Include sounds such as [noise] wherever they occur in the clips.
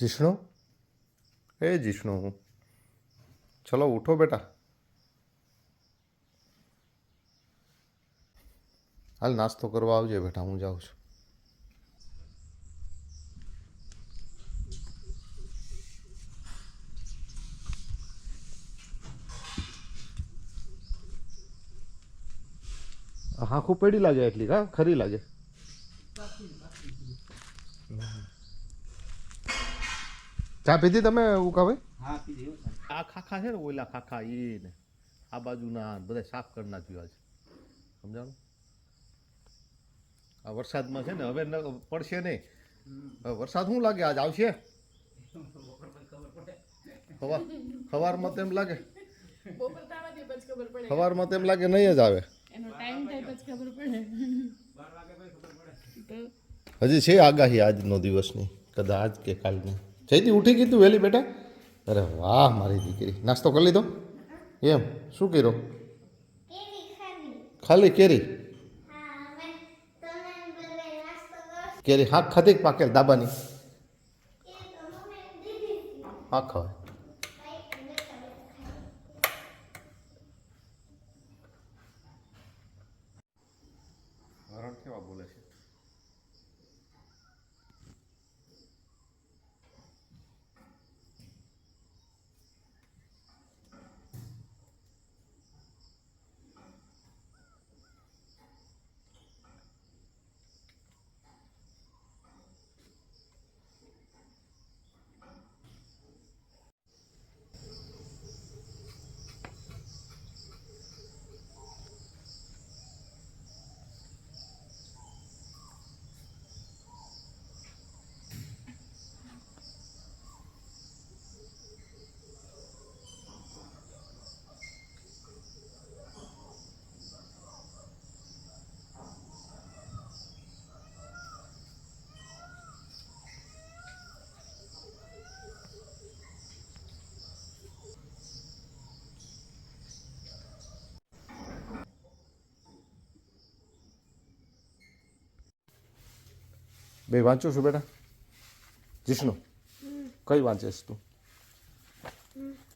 જિષ્ણુ? એ જિષ્ણુ હું. ચલો ઉઠો બેટા. હાલ નાસ્તો કરવા આવજે બેટા હું જાઉં છું. હાંખું પડી લાગે એટલી કા ખરી લાગે. ચા પીધી તમે ઉકાભાઈ? હા પીધી આ ખાખા છે ને ઓલા ખાખા એ ને આ બાજુના બધા સાફ કરી નાખ્યું આજે સમજાણું? આ વરસાદમાં છે ને હવે પડશે નહીં. વરસાદ શું લાગે? આજ આવશે? સવાર સવારમાં તેમ લાગે? બપોર તારાથી પછી ખબર પડે સવારમાં તેમ લાગે નહીં જ આવે. એનો ટાઈમ થાય પછી ખબર પડે. તો હજી છે આગાહી આજનો દિવસની? કદાચ કે કાલની? જઈતી ઉઠી ગઈ તું વહેલી બેટા? અરે વાહ મારી દીકરી. નાસ્તો કરી લીધો? એમ? શું કર્યો? ખાલી કેરી? કેરી હાક ખાધી પાકેલ દાબાની? હા ખવાય હરણ કેવા બોલે છે બે વાંચું છું બેટા? જીષ્ણુ કઈ વાંચે છે તું?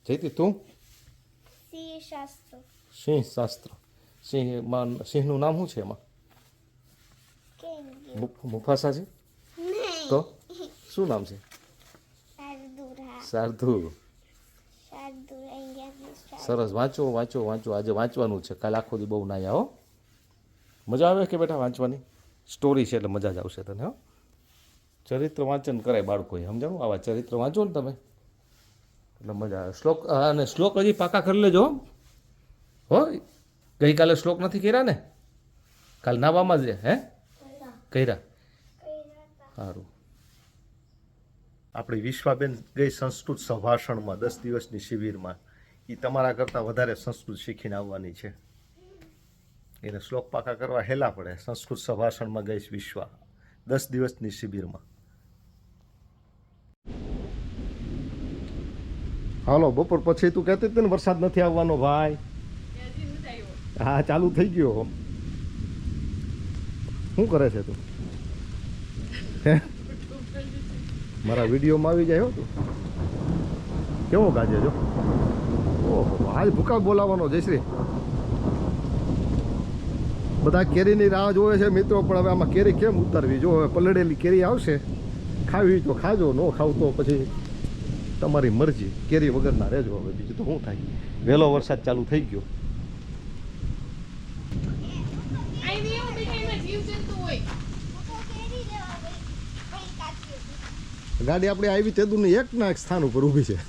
જઈતી તું? સિંહ શાસ્ત્ર સિંહ શાસ્ત્ર સિંહનું નામ શું છે એમાં? મુફાસા છે? તો? શું નામ છે? શાર્દુર. સરસ. વાંચો વાંચો વાંચો. આજે વાંચવાનું છે. કાલ આખો દી બહુ ના આવો મજા આવે કે બેટા વાંચવાની? સ્ટોરી છે એટલે મજા જ આવશે તને હો. ચરિત્ર વાંચન કરાય બાળકોએ, સમજાણું? આવા ચરિત્ર વાંચો ને તમે. એટલે મજા આવે. શ્લોક અને શ્લોક હજી પાકા કરી લેજો, હો. ગઈકાલે શ્લોક નથી કર્યા ને? કાલ નાવામાં જ હે? કર્યા. સારું આપણી વિશ્વાબેન ગઈ સંસ્કૃત સંભાષણમાં દસ દિવસની શિબિરમાં. એ તમારા કરતાં વધારે સંસ્કૃત શીખીને આવવાની છે. એને શ્લોક પાકા કરવા હેલા પડે. સંસ્કૃત સંભાષણમાં ગઈ વિશ્વા. દસ દિવસની શિબિરમાં. હાલો, બપોર પછી તું કહેતી હતી ને વરસાદ નથી આવવાનો ભાઈ. હા, ચાલુ થઈ ગયો શું કરે છે તું? મારા વિડીયોમાં આવી જાય હો તું. કેવો ગાજે જો. ઓહો આજ ભૂકા બોલાવવાનો, જયશ્રી. બધા કેરીની રાહ જોવે છે મિત્રો, પણ હવે આમાં કેરી કેમ ઉતારવી? જો હવે પલળેલી કેરી આવશે, ખાવી તો ખાજો, ન ખાવ તો પછી તમારી મરજી. કેરી વગરના રહેજો હવે બીજું તો શું થાય? વહેલો વરસાદ ચાલુ થઈ ગયો. આવી ગાડી આપણે આવી તેદુની એક ના એક સ્થાન ઉપર ઊભી છે. [laughs]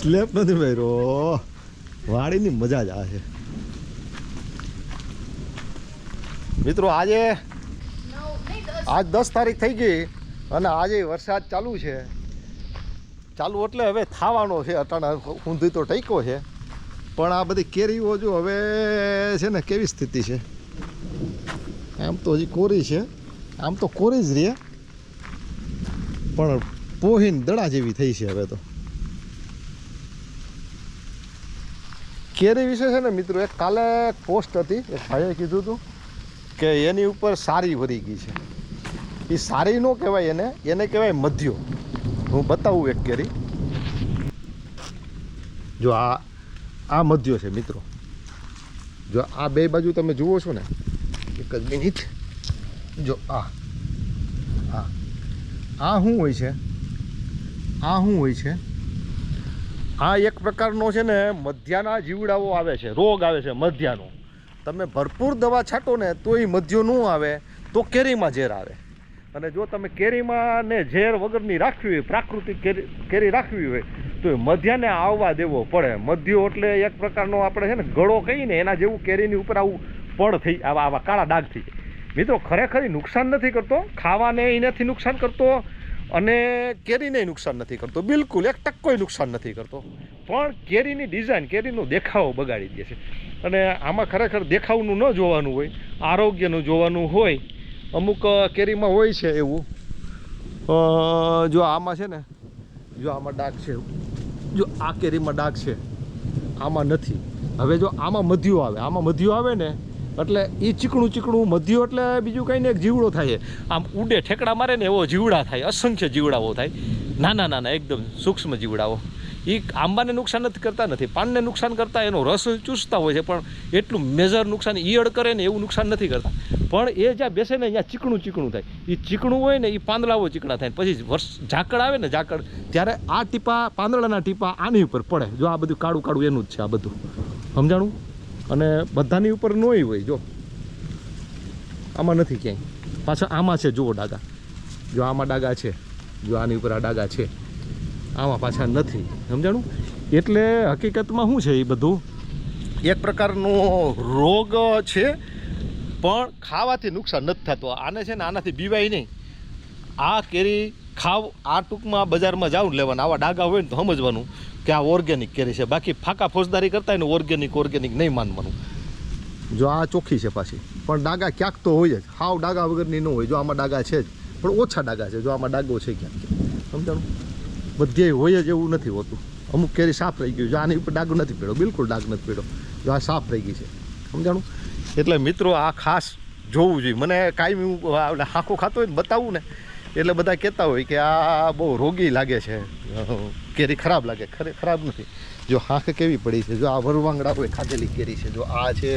સ્લેપ નથી ભાઈ. સ્લેપ વાડીની મજા જ આ છે. મિત્રો, આજે આજ દસ તારીખ થઈ ગઈ. અને આજે વરસાદ ચાલુ છે. ચાલુ એટલે હવે થાવાનો છે, અટાણા ઊંધી તો ટેકો છે. પણ આ બધી કેરીઓ જો હવે છે ને કેવી સ્થિતિ છે? આમ તો હજી કોરી છે. આમ તો કોરી જ રહે. પણ પોહીન દડા જેવી થઈ છે હવે તો. કેરી વિશે છે ને મિત્રો, એક કાલે પોસ્ટ હતી, એક ભાઈએ કીધું હતું કે એની ઉપર સારી ભરી ગઈ છે. એ સારી ન કહેવાય એને એને કહેવાય મધ્યો. હું બતાવું એક કેરી. જો આ આ મધ્યો છે મિત્રો. જો આ બે બાજુ તમે જુઓ છો ને, એક જ મિનિટ. જો આ આ આ શું હોય છે? આ શું હોય છે? આ એક પ્રકારનો છે ને મધ્યાના જીવડાઓ આવે છે, રોગ આવે છે મધ્યાનો. તમે ભરપૂર દવા છાંટો ને એ મધ્યો ન આવે, તો કેરીમાં ઝેર આવે. અને જો તમે કેરીમાં ને ઝેર વગરની રાખવી હોય, પ્રાકૃતિક કેરી કેરી રાખવી હોય, તો એ મધ્યાને આવવા દેવો પડે. મધ્યો એટલે એક પ્રકારનો આપણે છે ને ગળો કહીને એના જેવું કેરીની ઉપર આવું પડ થઈ, આવા આવા કાળા ડાઘ થઈ મિત્રો, ખરેખર નુકસાન નથી કરતો. ખાવાને એ નથી નુકસાન કરતો અને કેરીને નુકસાન નથી કરતો. બિલકુલ, એક ટક્કોય નુકસાન નથી કરતો. પણ કેરીની ડિઝાઇન, કેરીનો દેખાવ બગાડી દે છે. અને આમાં ખરેખર દેખાવનું ન જોવાનું હોય, આરોગ્યનું જોવાનું હોય અમુક કેરીમાં હોય છે એવું. જો આમાં છે ને, જો આમાં ડાક છે જો આ કેરીમાં ડાક છે. આમાં નથી. હવે જો આમાં મધ્યો આવે. આમાં મધ્યો આવે ને, એટલે એ ચીકણું ચીકણું મધ્યો એટલે બીજું કંઈ ને એક જીવડો થાય આમ ઉડે ઠેકડા મારે ને એવો જીવડા થાય. અસંખ્ય જીવડાઓ થાય. નાના નાના, એકદમ સૂક્ષ્મ જીવડાઓ. એ આંબાને નુકસાન નથી કરતા, નથી. પાનને નુકસાન કરતા, એનો રસ ચૂસતા હોય છે, પણ એટલું મેજર નુકસાન ઈયળ કરે ને એવું નુકસાન નથી કરતા. પણ એ જ્યાં બેસે ને ત્યાં ચીકણું ચીકણું થાય. એ ચીકણું હોય ને એ પાંદડાઓ ચીકણા થાય. પછી વર્ષ ઝાકળ આવે ને ઝાકળ, ત્યારે આ ટીપા, પાંદડાના ટીપા આની ઉપર પડે. જો આ બધું કાળું કાળું એનું જ છે આ બધું. સમજાણું? અને બધાની ઉપર નોય હોય, જો. આમાં નથી ક્યાંય. પાછા આમાં છે, જુઓ ડાગા. જો આમાં ડાગા છે, જો આની ઉપર આ ડાગા છે. આમાં પાછા નથી. સમજાણું? એટલે હકીકતમાં શું છે એ બધું? એક પ્રકારનો રોગ છે પણ ખાવાથી નુકસાન નથી થતું. આને છે ને આનાથી બીવાય નહીં. આ કેરી ખાવ, આ ટૂંકમાં બજારમાં જાઉં લેવાના. આવા ડાગા હોય ને તો સમજવાનું કે આ ઓર્ગેનિક કેરી છે. બાકી ફાકા ફોજદારી કરતા હોય ને ઓર્ગેનિક ઓર્ગેનિક નહીં માનવાનું. જો આ ચોખ્ખી છે પાછી. પણ ડાગા ક્યાંક તો હોય જ. હાવ ડાગા વગરની ન હોય. જો આમાં ડાગા છે જ. પણ ઓછા ડાગા છે. જો આમાં ડાગો છે ક્યાંક. સમજાણું? બધે હોય જ એવું નથી હોતું. અમુક કેરી સાફ રહી ગયું જો આની ઉપર ડાગ નથી પડ્યો. બિલકુલ ડાગ નથી પડ્યો. જો આ સાફ રહી ગઈ છે. સમજાણું? એટલે મિત્રો આ ખાસ જોવું જોઈએ. મને કાંઈ હું હાંકો ખાતો હોય ને બતાવું ને, એટલે બધા કહેતા હોય કે આ બહુ રોગી લાગે છે. કેરી ખરાબ લાગે. ખરે, ખરાબ નથી. જો હાંખ કેવી પડી છે, જો આ વરવાંગડા હોય ખાધેલી કેરી છે, જો આ છે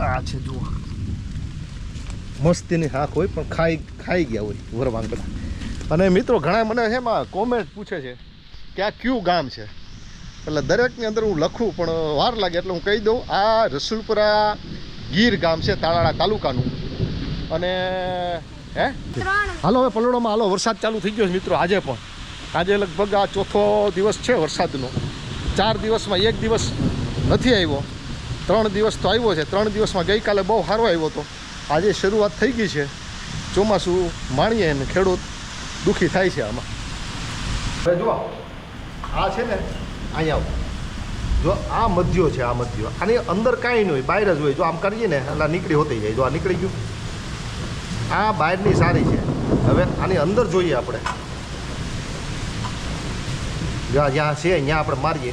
આ છે, જો મસ્તીની હાંક હોય પણ ખાઈ ખાઈ ગયા હોય વરવાંગડા અને મિત્રો ઘણા મને છે એમાં કોમેન્ટ પૂછે છે કે આ કયું ગામ છે? એટલે દરેકની અંદર હું લખું પણ વાર લાગે એટલે હું કહી દઉં આ રસુલપુરા ગીર ગામ છે તાલાળા તાલુકાનું. અને હે? હાલો હવે પલોડામાં હાલો વરસાદ ચાલુ થઈ ગયો છે મિત્રો આજે પણ. આજે લગભગ આ ચોથો દિવસ છે વરસાદનો. ચાર દિવસમાં એક દિવસ નથી આવ્યો. ત્રણ દિવસ તો આવ્યો છે. ત્રણ દિવસમાં ગઈકાલે બહુ સારો આવ્યો હતો. આજે શરૂઆત થઈ ગઈ છે. ચોમાસું માણીએ ને ખેડૂત દુઃખી થાય છે આમાં. હવે જુઓ આ છે ને અહીંયા. જો આ મધ્યો છે, આ મધ્યો. આની અંદર કાંઈ નહીં હોય, બહાર જ હોય. જો આમ કરીએ ને, એટલે નીકળી હોતી જાય. જો આ નીકળી ગયું. આ બહારની સારી છે. હવે આની અંદર જોઈએ આપણે. જો આ જ્યાં છે ત્યાં આપણે મારીએ.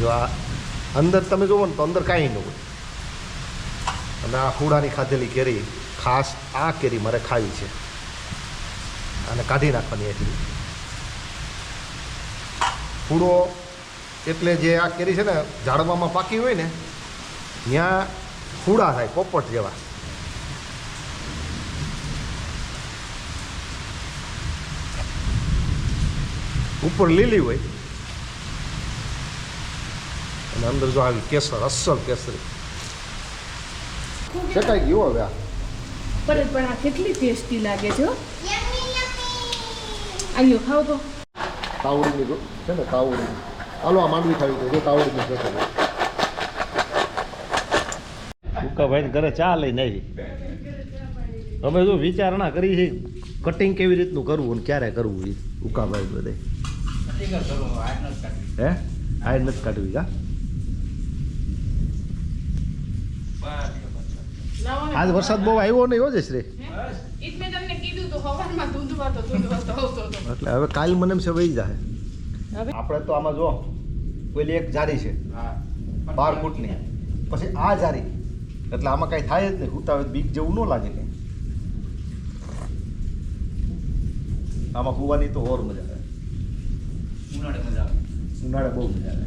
જો આ અંદર તમે જુઓ ને, તો અંદર કાંઈ ન હોય. અને આ હુડાની ખાધેલી કેરી, ખાસ આ કેરી મારે ખાવી છે. અને કાઢી નાખવાની એટલી. ફૂડો એટલે જે આ કેરી છે ને ઝાડવામાં પાકી હોય ને ત્યાં ફૂડા થાય પોપટ જેવા. ઉપર લીલી હોય. અને અંદર જો આવી કેસર અસલ કેસરી. શકાય ગયો હવે આ. પણ પણ આ કેટલી ટેસ્ટી લાગે છે આયો ખાવ તો. તાવડીની છે ને તાવડી હાલો આ માંડવી ખાવી છે. જો તાવડીની છે ઉકાભાઈ ઘરે ચા લઈને આવી. અમે જો વિચારણા કરી છે કટિંગ કેવી રીતનું કરવું અને ક્યારે કરવું એ. ઉકાભાઈ બધે હે? આ નથી કાઢવી કા? આજ વરસાદ બહુ આવ્યો નહીં હો જયશ્રી. આવતો હતો એટલે હવે કાલ મને એમ છે વહી જાય આપણે તો આમાં જો પેલી એક જારી છે બાર ફૂટની. પછી આ જારી એટલે આમાં કાંઈ થાય જ નહીં ઉતાવે બીક જેવું ન લાગે કંઈ. આમાં હોવાની તો ઓર મજા આવે. ઉનાળે મજા આવે. ઉનાળે બહુ મજા આવે.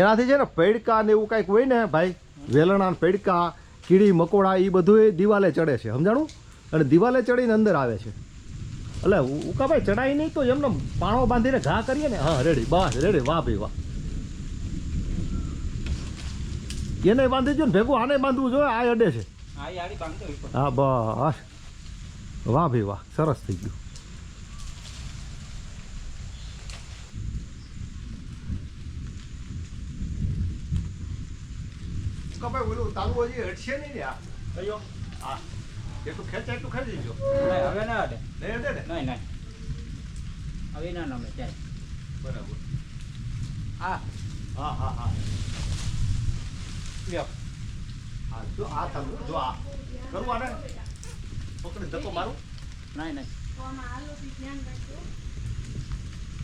એનાથી છે ને પૈડકા ને એવું કાંઈક હોય ને ભાઈ વેલણા ને પેડકા કીડી મકોડા એ બધું દિવાલે ચડે છે. સમજાણું? અને દિવાલે ચડીને અંદર આવે છે. એટલે ઉકાભાઈ ચડાય નહીં તો એમને પાણો બાંધીને ઘા કરીએ ને? હા રેડી બસ રેડી વાહ ભાઈ વાહ. એને બાંધી જો ને ભેગું આને બાંધવું જોઈએ આ અડે છે. હા બસ. વાહ ભાઈ વાહ સરસ થઈ ગયું. કપાય ઓલું તાલુ હજી હટશે નહીં ને આ. કયો? એ એટલું ખેંચાય એટલું ખેંચી જો હવે ના હટે. નહીં હટે ને? નહીં નહીં. હવે ના નમે ચાલ બરાબર. આ હા હા હા. લ્યો. હા જો આ તાલુ જો આ. કરું આને? પકડી ધક્કો મારું? નહીં નહીં.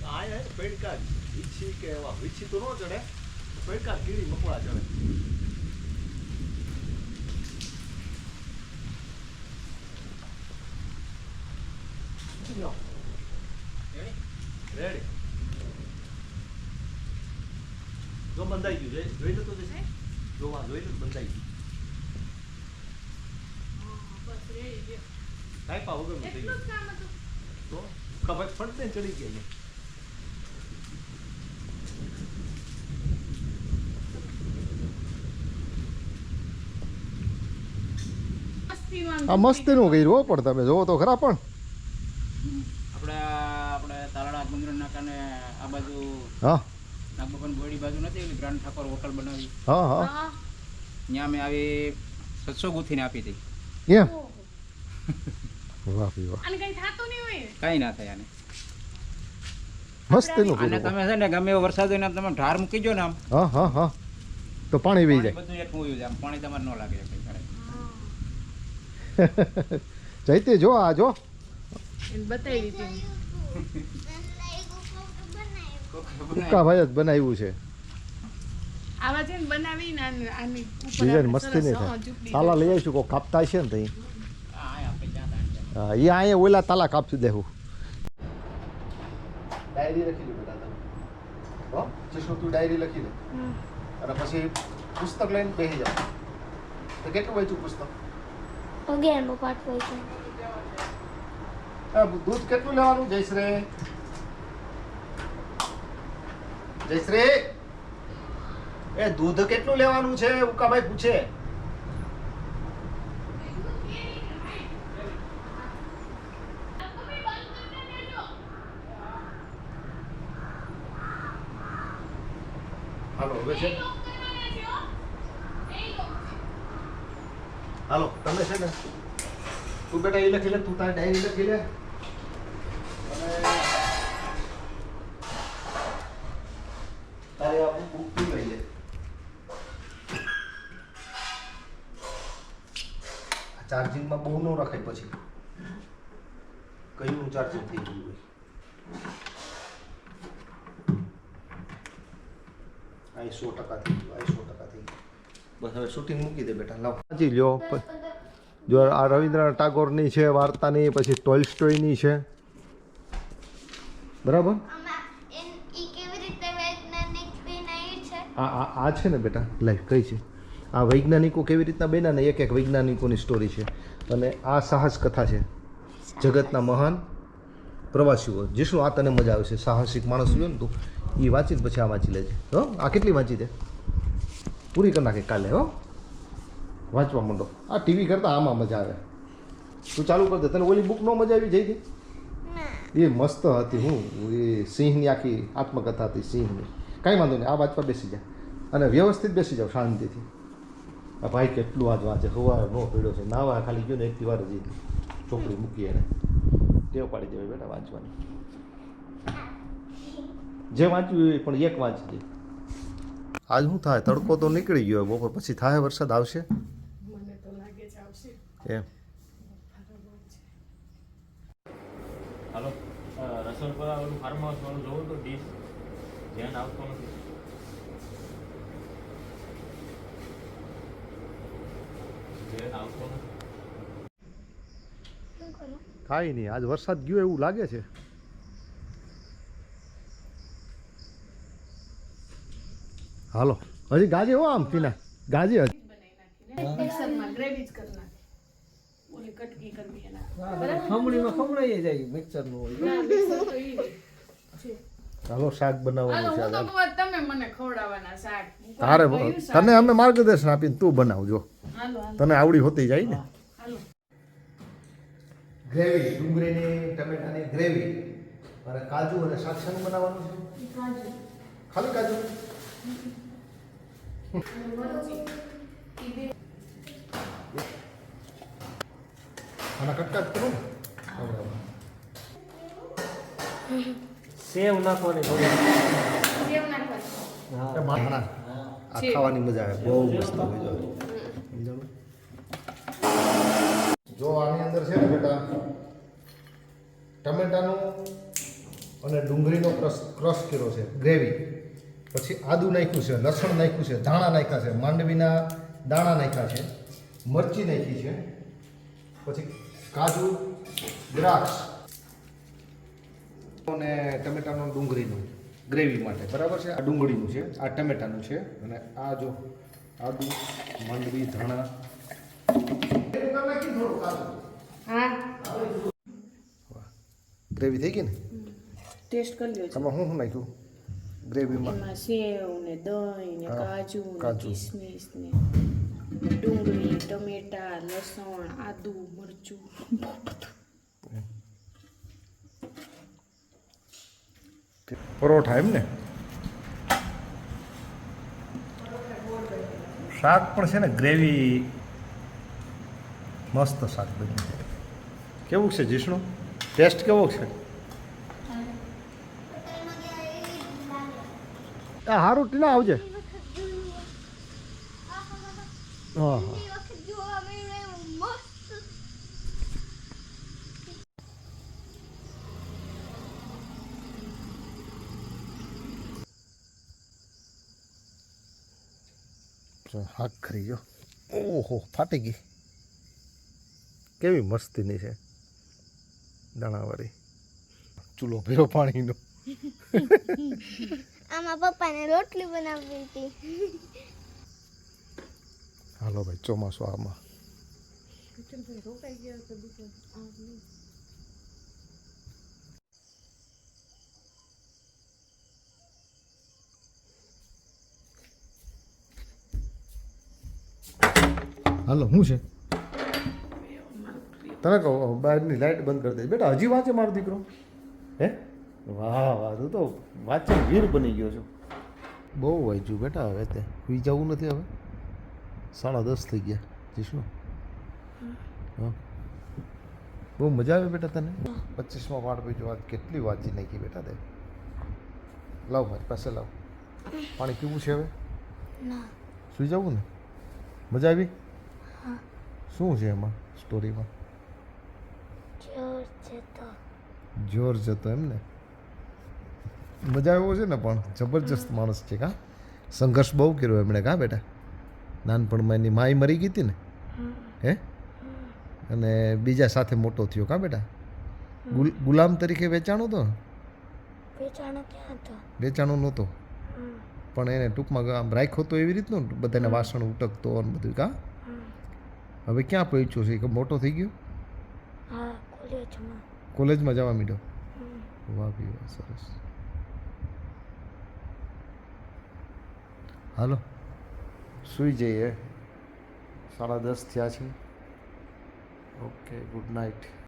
આ પેડકા વીછી કે એવા વીછી તો ન ચડે. પેડકા કીડી મકોડા ચડે. Ready? રેડી જો બંધાઈ ગયું જોઈ જોઈ લો તો જશે જો આ જોઈ લો બંધાઈ ગયું. થઈ એટલું ગયું કામ હતું. તો ખબર પડતે ચડી ગયા આ મસ્તીનું કર્યું હો પણ તમે. જોવો તો ખરા પણ આપણે આપણે તાલાળા મંદિર નાકાને આ બાજુ હા. નાગબાબાની બોડી બાજુ નથી એવી ગ્રાન્ડ ઠાકોર હોટલ બનાવી. હા હા. ત્યાં મેં આવી સત્સો ગુથીને આપી હતી. એમ વાહ વાહ. અને કઈ થાતું નહીં હોય? કઈ ના થાય આને. મસ્તનું અને તમે છે ને ગમે એવો વરસાદ હોય ને તમે ઢાર મૂકી જો ને આમ. હા હા હા. તો પાણી વહી જાય. બધું એક હોય આમ. પાણી તમારે ન લાગે કંઈ [laughs] જો આ જો. બતાવી દીધી ઉક્કાભાઈ જ બનાવ્યું છે. આવા છે ને બનાવીને આને- આની ડિઝાઇન મસ્તી નહીં થાય. તાલા લઈ આવીશું કોઈ કાપતા હશે ને તઈ. હા આ આપણે ક્યાં થાય હા એ અહીંયા ઓલા તાલા કાપી દેવું ડાયરી લખી લે બેટા તમે હો જિષ્ણુ તું ડાયરી લખી લે. અને પછી પુસ્તક લઈને બેસી જાવ તો કેટલું વાંચ્યું પુસ્તક? અગિયારમો પાઠ દૂધ કેટલું લેવાનું જયશ્રી? જયશ્રી! એ દૂધ કેટલું લેવાનું છે? ઉકાભાઈ પૂછે. હાલો, હવે છે હાલો, તમે છે ને? તું બેટા એ લખી લે, તું તારી ડાયરી લખી લે. અને તારે આ બુક લે ચાર્જિંગમાં બહુ ન રખાય પછી કયું ચાર્જિંગ થઈ ગયું હોય આ સો ટકા થઈ ગયું આ સો ટકા થઈ ગયું બસ હવે શૂટિંગ મૂકી દે બેટા લાવ વાંચી લ્યો જો આ રવિન્દ્રનાથ ટાગોરની છે વાર્તાની પછી ટોલ્સ્ટોયની છે બરાબર આ આ આ છે ને બેટા? લાઈફ કઈ છે? આ વૈજ્ઞાનિકો કેવી રીતના બન્યા ને? એક એક વૈજ્ઞાનિકોની સ્ટોરી છે. અને આ સાહસ કથા છે. જગતના મહાન પ્રવાસીઓ. જીશું આ તને મજા આવશે. સાહસિક માણસ જોયો ને તું એ વાંચીને પછી આ વાંચી લેજે. હો? આ કેટલી વાંચી દે? પૂરી કરી નાખે કાલે હો? વાંચવા માંડો. આ ટીવી કરતાં આમાં મજા આવે. તું ચાલુ કર દે તને ઓલી બુક નો મજા આવી જઈ હતી એ મસ્ત હતી હું. એ સિંહની આખી આત્મકથા હતી સિંહની. કાંઈ વાંધો નહીં. આ વાંચવા બેસી જા. અને વ્યવસ્થિત બેસી જાઓ શાંતિથી. આ ભાઈ કેટલું આજ વાંચે સવારે નો પીડ્યો છે નાવા ખાલી ગયો ને એક વાર જ ચોપડી મૂકી એને. ટેવ પાડી દેવાય બેટા વાંચવાની. જે વાંચ્યું એ પણ એક વાંચજે આજ શું થાય? તડકો તો નીકળી ગયો બપોર પછી થાય વરસાદ આવશે? મને તો લાગે છે આવશે. એમ. હાલો રસોડપરા પર ફાર્મ હાઉસ વાળું જોવું તો ડીશ ધ્યાન આવતો નથી. ને કાંઈ નહીં આજ વરસાદ ગયો એવું લાગે છે. હાલો હજી ગાજે હો આમ તીના ગાજે હજી. મિક્સરમાં ગ્રેવી જ કરી નાખે. ઓલી કટકી કરવી એના. ખમણીમાં ખમણાઈ જાય મિક્સરનું હોય. મિક્સર તો ઈ છે. ચાલો શાક બનાવવાનું છે. તમે મને ખવડાવવાના શાક. તારે તને અમે માર્ગદર્શન આપીને તું બનાવજો તને આવડી હોતી જાય ને. હાલો. ગ્રેવી ડુંગળીની ટમેટાની ગ્રેવી. અને કાજુ અને શાક શાનું બનાવવાનું છે. ખાલી કાજુ. મરચી ઈ બે આના કટકા કરો ને. સેવ નાખવાની સેવ નાખવાની. હા. આ ખાવાની મજા આવે. બહુ મસ્ત હોય જો. જો આની અંદર છે ને બેટા ટમેટાનું અને ડુંગળીનો ક્રશ ક્રશ કર્યો છે ગ્રેવી. પછી આદુ નાખ્યું છે લસણ નાખ્યું છે ધાણા નાખ્યા છે માંડવીના દાણા નાખ્યા છે મરચી નાખી છે પછી કાજુ દ્રાક્ષ અને ટમેટાનો ડુંગળીનું ગ્રેવી માટે. બરાબર છે? આ ડુંગળીનું છે આ ટમેટાનું છે અને આ જો આદુ માંડવી ધાણા. ગ્રેવી થઈ ગઈ ને? ટેસ્ટ કરી લ્યો આમાં શું શું નાખ્યું? ગ્રેવીમાં? સેવ ને દહીં ને કાજુ ને. કિસમિસ ને ડુંગળી ટમેટા લસણ આદુ મરચું. પરોઠા એમ ને? શાક પણ છે ને ગ્રેવી, મસ્ત શાક બન્યું કેવું છે જીષ્ણુ? ટેસ્ટ કેવો છે? હારું, ટીના આવજે. હા હા એ વખત જોવા મળ્યું મસ્ત હાક ખરી જો. ઓહો ફાટી ગઈ. કેવી મસ્તીની છે. દાણાવાળી. ચૂલો ભેરો પાણીનો. [laughs] આમાં પપ્પાને રોટલી બનાવવી હતી. હાલો ભાઈ ચોમાસું આમાં. હાલો શું છે? તને કહો બહારની લાઇટ બંધ કરી દે. બેટા હજી વાંચે મારો દીકરો? હે? વાહ વાહ તું તો વાંચે વીર બની ગયો છો. બહુ વાંચ્યું બેટા હવે તે સુઈ જવું નથી હવે. સાડા દસ થઈ ગયા જીશું હા. બહુ મજા આવે બેટા તને? પચીસમાં પાઠ બીજું વાત કેટલી વાંચી નાખી બેટા તે. લાવ મારી પાસે લાવ. પાણી પીવું છે હવે? સુઈ જવું ને? મજા આવી? શું છે એમાં સ્ટોરીમાં જોર જતો એમ ને? મજા આવ્યો છે ને પણ? જબરજસ્ત માણસ છે કા? સંઘર્ષ બહુ કર્યો એમણે કા બેટા? નાનપણમાં એની માય મરી ગઈ હતી ને? હે? અને બીજા સાથે મોટો થયો કા બેટા? ગુલ- ગુલામ તરીકે વેચાણો તો? વેચાણો નહોતો. પણ એને ટૂંકમાં આમ રાખ્યો તો એવી રીતનું બધાને વાસણ ઉટકતો ને બધું કા? હવે ક્યાં પહોંચ્યો છે? કે મોટો થઈ ગયો? હા કોલેજમાં. કોલેજમાં જવા માંડ્યો વાહ ભાઈ વાહ સરસ. હાલો. સૂઈ જઈએ. સાડા દસ થયા છે. Okay good night